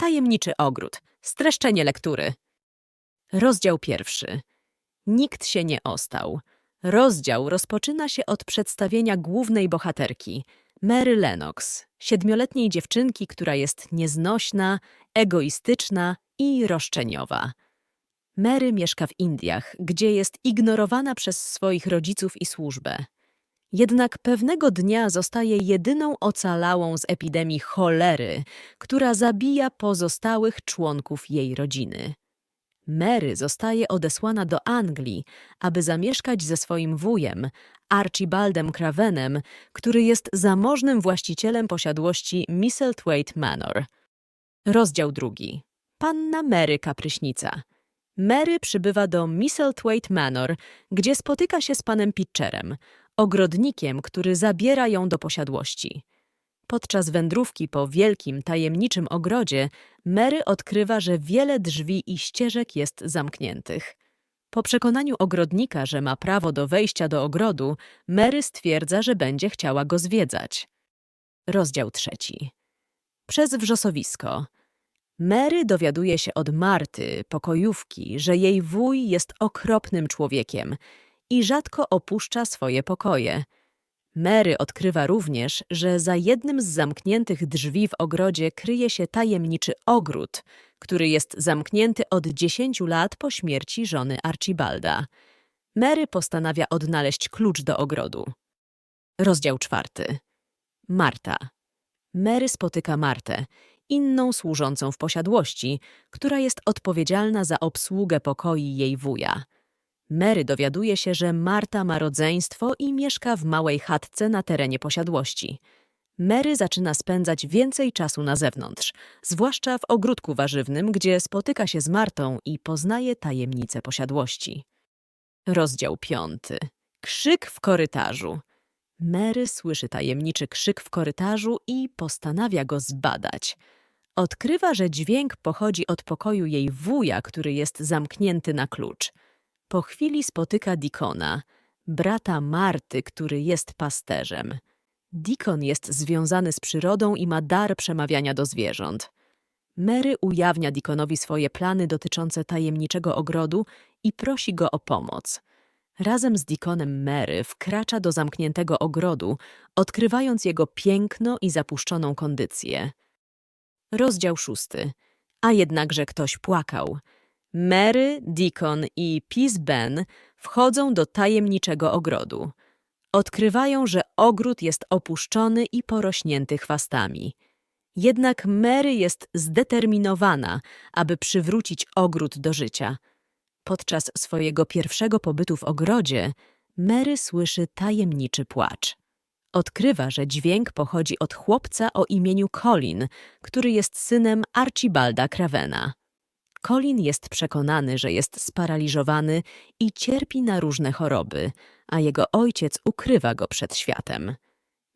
Tajemniczy ogród. Streszczenie lektury. Rozdział pierwszy. Nikt się nie ostał. Rozdział rozpoczyna się od przedstawienia głównej bohaterki, Mary Lennox, siedmioletniej dziewczynki, która jest nieznośna, egoistyczna i roszczeniowa. Mary mieszka w Indiach, gdzie jest ignorowana przez swoich rodziców i służbę. Jednak pewnego dnia zostaje jedyną ocalałą z epidemii cholery, która zabija pozostałych członków jej rodziny. Mary zostaje odesłana do Anglii, aby zamieszkać ze swoim wujem, Archibaldem Cravenem, który jest zamożnym właścicielem posiadłości Misselthwaite Manor. Rozdział drugi. Panna Mary Kapryśnica. Mary przybywa do Misselthwaite Manor, gdzie spotyka się z panem Pitcherem, ogrodnikiem, który zabiera ją do posiadłości. Podczas wędrówki po wielkim, tajemniczym ogrodzie Mary odkrywa, że wiele drzwi i ścieżek jest zamkniętych. Po przekonaniu ogrodnika, że ma prawo do wejścia do ogrodu, Mary stwierdza, że będzie chciała go zwiedzać. Rozdział trzeci. Przez wrzosowisko. Mary dowiaduje się od Marty, pokojówki, że jej wuj jest okropnym człowiekiem i rzadko opuszcza swoje pokoje. Mary odkrywa również, że za jednym z zamkniętych drzwi w ogrodzie kryje się tajemniczy ogród, który jest zamknięty od 10 lat po śmierci żony Archibalda. Mary postanawia odnaleźć klucz do ogrodu. Rozdział czwarty. Marta. Mary spotyka Martę, inną służącą w posiadłości, która jest odpowiedzialna za obsługę pokoi jej wuja. Mary dowiaduje się, że Marta ma rodzeństwo i mieszka w małej chatce na terenie posiadłości. Mary zaczyna spędzać więcej czasu na zewnątrz, zwłaszcza w ogródku warzywnym, gdzie spotyka się z Martą i poznaje tajemnice posiadłości. Rozdział piąty. Krzyk w korytarzu. Mary słyszy tajemniczy krzyk w korytarzu i postanawia go zbadać. Odkrywa, że dźwięk pochodzi od pokoju jej wuja, który jest zamknięty na klucz. Po chwili spotyka Dikona, brata Marty, który jest pasterzem. Dikon jest związany z przyrodą i ma dar przemawiania do zwierząt. Mary ujawnia Dikonowi swoje plany dotyczące tajemniczego ogrodu i prosi go o pomoc. Razem z Dikonem Mary wkracza do zamkniętego ogrodu, odkrywając jego piękno i zapuszczoną kondycję. Rozdział szósty. A jednakże ktoś płakał. Mary, Deacon i Peace Ben wchodzą do tajemniczego ogrodu. Odkrywają, że ogród jest opuszczony i porośnięty chwastami. Jednak Mary jest zdeterminowana, aby przywrócić ogród do życia. Podczas swojego pierwszego pobytu w ogrodzie Mary słyszy tajemniczy płacz. Odkrywa, że dźwięk pochodzi od chłopca o imieniu Colin, który jest synem Archibalda Cravena. Colin jest przekonany, że jest sparaliżowany i cierpi na różne choroby, a jego ojciec ukrywa go przed światem.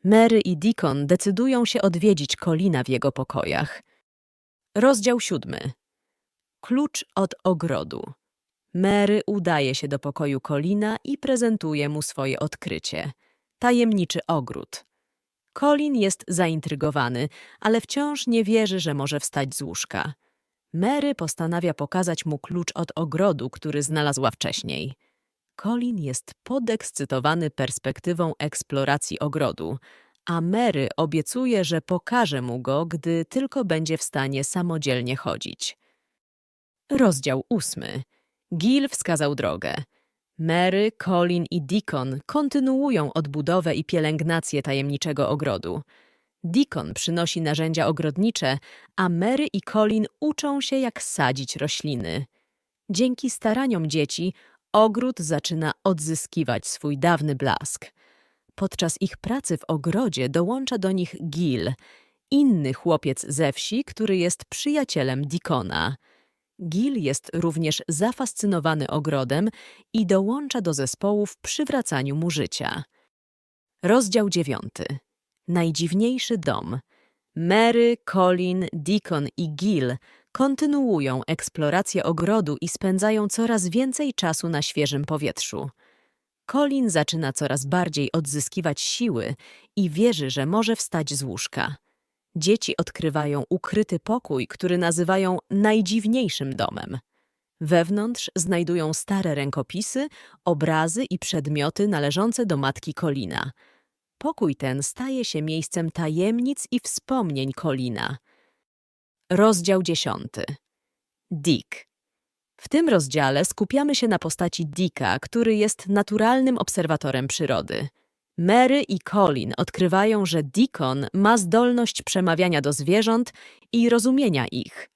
Mary i Deacon decydują się odwiedzić Colina w jego pokojach. Rozdział siódmy. Klucz od ogrodu. Mary udaje się do pokoju Colina i prezentuje mu swoje odkrycie. Tajemniczy ogród. Colin jest zaintrygowany, ale wciąż nie wierzy, że może wstać z łóżka. Mary postanawia pokazać mu klucz od ogrodu, który znalazła wcześniej. Colin jest podekscytowany perspektywą eksploracji ogrodu, a Mary obiecuje, że pokaże mu go, gdy tylko będzie w stanie samodzielnie chodzić. Rozdział ósmy. Gil wskazał drogę. Mary, Colin i Deacon kontynuują odbudowę i pielęgnację tajemniczego ogrodu. Deacon przynosi narzędzia ogrodnicze, a Mary i Colin uczą się, jak sadzić rośliny. Dzięki staraniom dzieci ogród zaczyna odzyskiwać swój dawny blask. Podczas ich pracy w ogrodzie dołącza do nich Gil, inny chłopiec ze wsi, który jest przyjacielem Dikona. Gil jest również zafascynowany ogrodem i dołącza do zespołu w przywracaniu mu życia. Rozdział dziewiąty. Najdziwniejszy dom. Mary, Colin, Deacon i Gil kontynuują eksplorację ogrodu i spędzają coraz więcej czasu na świeżym powietrzu. Colin zaczyna coraz bardziej odzyskiwać siły i wierzy, że może wstać z łóżka. Dzieci odkrywają ukryty pokój, który nazywają najdziwniejszym domem. Wewnątrz znajdują stare rękopisy, obrazy i przedmioty należące do matki Kolina. Pokój ten staje się miejscem tajemnic i wspomnień Kolina. Rozdział dziesiąty. Dick. W tym rozdziale skupiamy się na postaci Dicka, który jest naturalnym obserwatorem przyrody. Mary i Colin odkrywają, że Deacon ma zdolność przemawiania do zwierząt i rozumienia ich.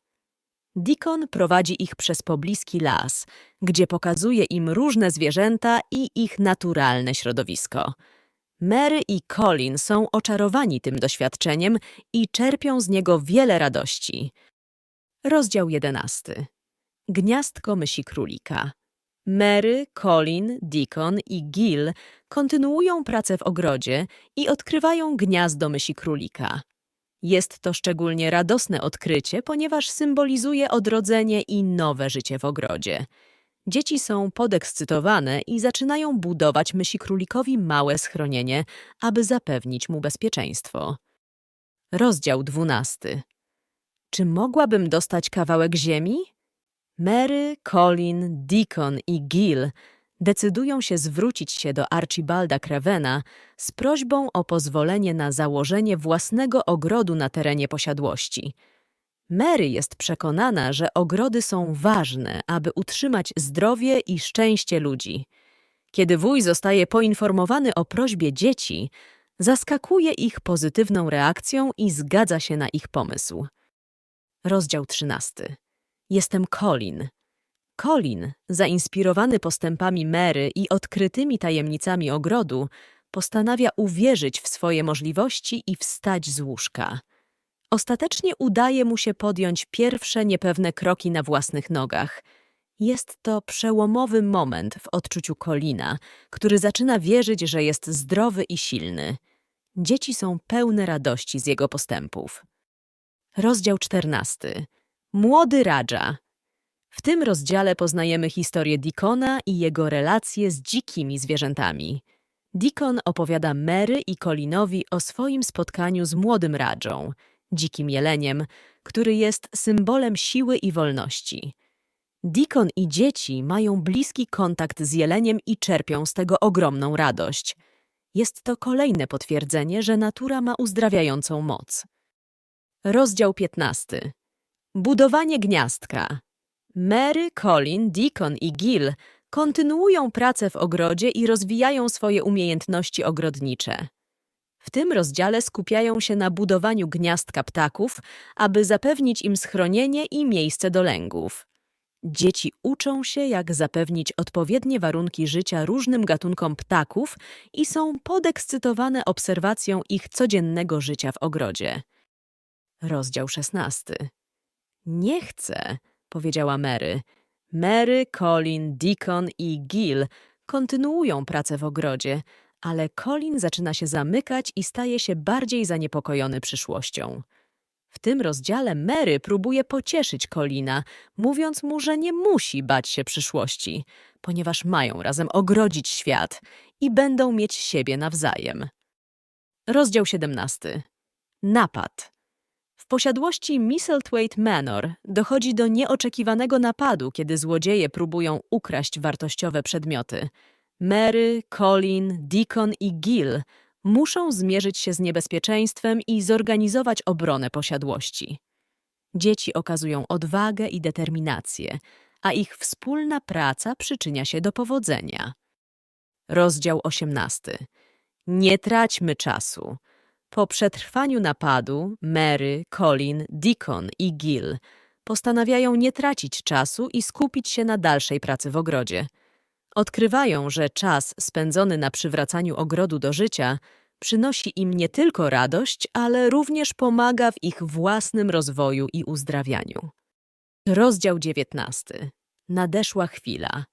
Deacon prowadzi ich przez pobliski las, gdzie pokazuje im różne zwierzęta i ich naturalne środowisko. Mary i Colin są oczarowani tym doświadczeniem i czerpią z niego wiele radości. Rozdział jedenasty. Gniazdko mysi królika. Mary, Colin, Deacon i Gil kontynuują pracę w ogrodzie i odkrywają gniazdo mysi królika. Jest to szczególnie radosne odkrycie, ponieważ symbolizuje odrodzenie i nowe życie w ogrodzie. Dzieci są podekscytowane i zaczynają budować mysi królikowi małe schronienie, aby zapewnić mu bezpieczeństwo. Rozdział dwunasty. Czy mogłabym dostać kawałek ziemi? Mary, Colin, Deacon i Gil decydują się zwrócić się do Archibalda Crevena z prośbą o pozwolenie na założenie własnego ogrodu na terenie posiadłości. Mary jest przekonana, że ogrody są ważne, aby utrzymać zdrowie i szczęście ludzi. Kiedy wuj zostaje poinformowany o prośbie dzieci, zaskakuje ich pozytywną reakcją i zgadza się na ich pomysł. Rozdział 13. Jestem Colin. Colin, zainspirowany postępami Mary i odkrytymi tajemnicami ogrodu, postanawia uwierzyć w swoje możliwości i wstać z łóżka. Ostatecznie udaje mu się podjąć pierwsze niepewne kroki na własnych nogach. Jest to przełomowy moment w odczuciu Colina, który zaczyna wierzyć, że jest zdrowy i silny. Dzieci są pełne radości z jego postępów. Rozdział 14. Młody Raja. W tym rozdziale poznajemy historię Dikona i jego relacje z dzikimi zwierzętami. Dikon opowiada Mary i Colinowi o swoim spotkaniu z młodym Radżą, dzikim jeleniem, który jest symbolem siły i wolności. Dikon i dzieci mają bliski kontakt z jeleniem i czerpią z tego ogromną radość. Jest to kolejne potwierdzenie, że natura ma uzdrawiającą moc. Rozdział 15. Budowanie gniazdka. Mary, Colin, Deacon i Gil kontynuują pracę w ogrodzie i rozwijają swoje umiejętności ogrodnicze. W tym rozdziale skupiają się na budowaniu gniazdka ptaków, aby zapewnić im schronienie i miejsce do lęgów. Dzieci uczą się, jak zapewnić odpowiednie warunki życia różnym gatunkom ptaków i są podekscytowane obserwacją ich codziennego życia w ogrodzie. Rozdział 16. Nie chcę, powiedziała Mary. Mary, Colin, Deacon i Gil kontynuują pracę w ogrodzie, ale Colin zaczyna się zamykać i staje się bardziej zaniepokojony przyszłością. W tym rozdziale Mary próbuje pocieszyć Colina, mówiąc mu, że nie musi bać się przyszłości, ponieważ mają razem ogrodzić świat i będą mieć siebie nawzajem. Rozdział 17. Napad. W posiadłości Misselthwaite Manor dochodzi do nieoczekiwanego napadu, kiedy złodzieje próbują ukraść wartościowe przedmioty. Mary, Colin, Deacon i Gil muszą zmierzyć się z niebezpieczeństwem i zorganizować obronę posiadłości. Dzieci okazują odwagę i determinację, a ich wspólna praca przyczynia się do powodzenia. Rozdział 18. Nie traćmy czasu. Po przetrwaniu napadu Mary, Colin, Deacon i Gil postanawiają nie tracić czasu i skupić się na dalszej pracy w ogrodzie. Odkrywają, że czas spędzony na przywracaniu ogrodu do życia przynosi im nie tylko radość, ale również pomaga w ich własnym rozwoju i uzdrawianiu. Rozdział 19. Nadeszła chwila.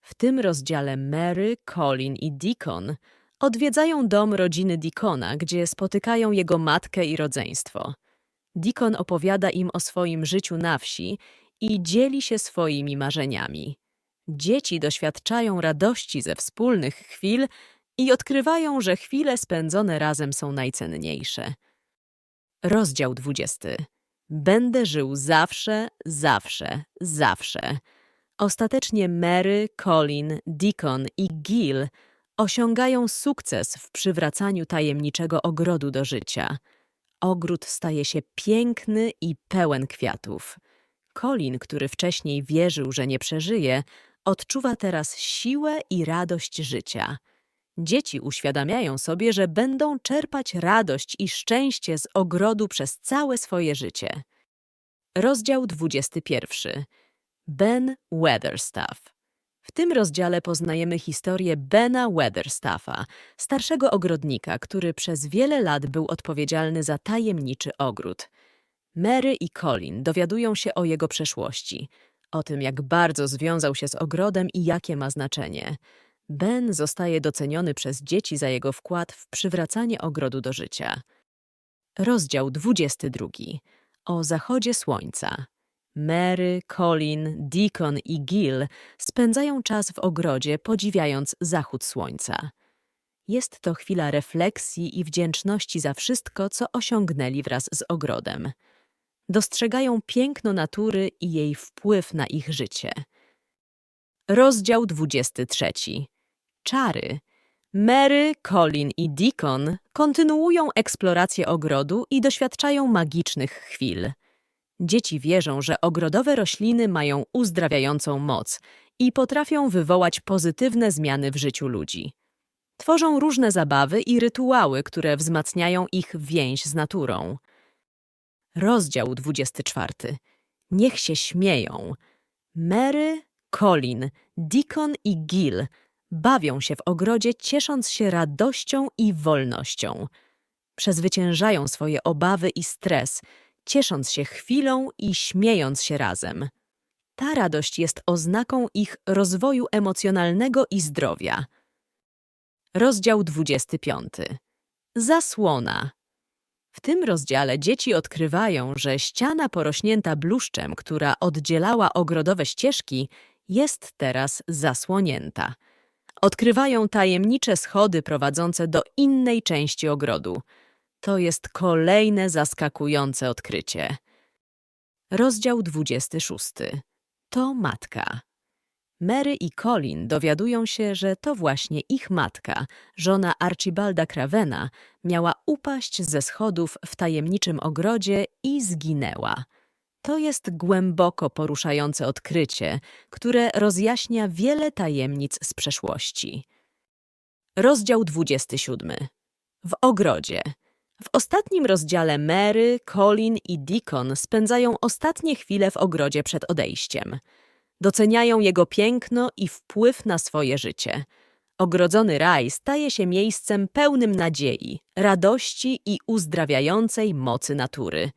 W tym rozdziale Mary, Colin i Deacon Odwiedzają dom rodziny Dikona, gdzie spotykają jego matkę i rodzeństwo. Dikon opowiada im o swoim życiu na wsi i dzieli się swoimi marzeniami. Dzieci doświadczają radości ze wspólnych chwil i odkrywają, że chwile spędzone razem są najcenniejsze. Rozdział 20. Będę żył zawsze, zawsze, zawsze. Ostatecznie Mary, Colin, Deacon i Gil osiągają sukces w przywracaniu tajemniczego ogrodu do życia. Ogród staje się piękny i pełen kwiatów. Colin, który wcześniej wierzył, że nie przeżyje, odczuwa teraz siłę i radość życia. Dzieci uświadamiają sobie, że będą czerpać radość i szczęście z ogrodu przez całe swoje życie. Rozdział 21. Ben Weatherstaff. W tym rozdziale poznajemy historię Bena Weatherstaffa, starszego ogrodnika, który przez wiele lat był odpowiedzialny za tajemniczy ogród. Mary i Colin dowiadują się o jego przeszłości, o tym, jak bardzo związał się z ogrodem i jakie ma znaczenie. Ben zostaje doceniony przez dzieci za jego wkład w przywracanie ogrodu do życia. Rozdział 22. O zachodzie słońca. Mary, Colin, Deacon i Gil spędzają czas w ogrodzie, podziwiając zachód słońca. Jest to chwila refleksji i wdzięczności za wszystko, co osiągnęli wraz z ogrodem. Dostrzegają piękno natury i jej wpływ na ich życie. Rozdział 23. Czary. Mary, Colin i Deacon kontynuują eksplorację ogrodu i doświadczają magicznych chwil. Dzieci wierzą, że ogrodowe rośliny mają uzdrawiającą moc i potrafią wywołać pozytywne zmiany w życiu ludzi. Tworzą różne zabawy i rytuały, które wzmacniają ich więź z naturą. Rozdział 24. Niech się śmieją. Mary, Colin, Deacon i Gil bawią się w ogrodzie, ciesząc się radością i wolnością. Przezwyciężają swoje obawy i stres, ciesząc się chwilą i śmiejąc się razem. Ta radość jest oznaką ich rozwoju emocjonalnego i zdrowia. Rozdział 25. Zasłona. W tym rozdziale dzieci odkrywają, że ściana porośnięta bluszczem, która oddzielała ogrodowe ścieżki, jest teraz zasłonięta. Odkrywają tajemnicze schody prowadzące do innej części ogrodu. To jest kolejne zaskakujące odkrycie. Rozdział 26. To matka. Mary i Colin dowiadują się, że to właśnie ich matka, żona Archibalda Cravena, miała upaść ze schodów w tajemniczym ogrodzie i zginęła. To jest głęboko poruszające odkrycie, które rozjaśnia wiele tajemnic z przeszłości. Rozdział 27. W ogrodzie. W ostatnim rozdziale Mary, Colin i Deacon spędzają ostatnie chwile w ogrodzie przed odejściem. Doceniają jego piękno i wpływ na swoje życie. Ogrodzony raj staje się miejscem pełnym nadziei, radości i uzdrawiającej mocy natury –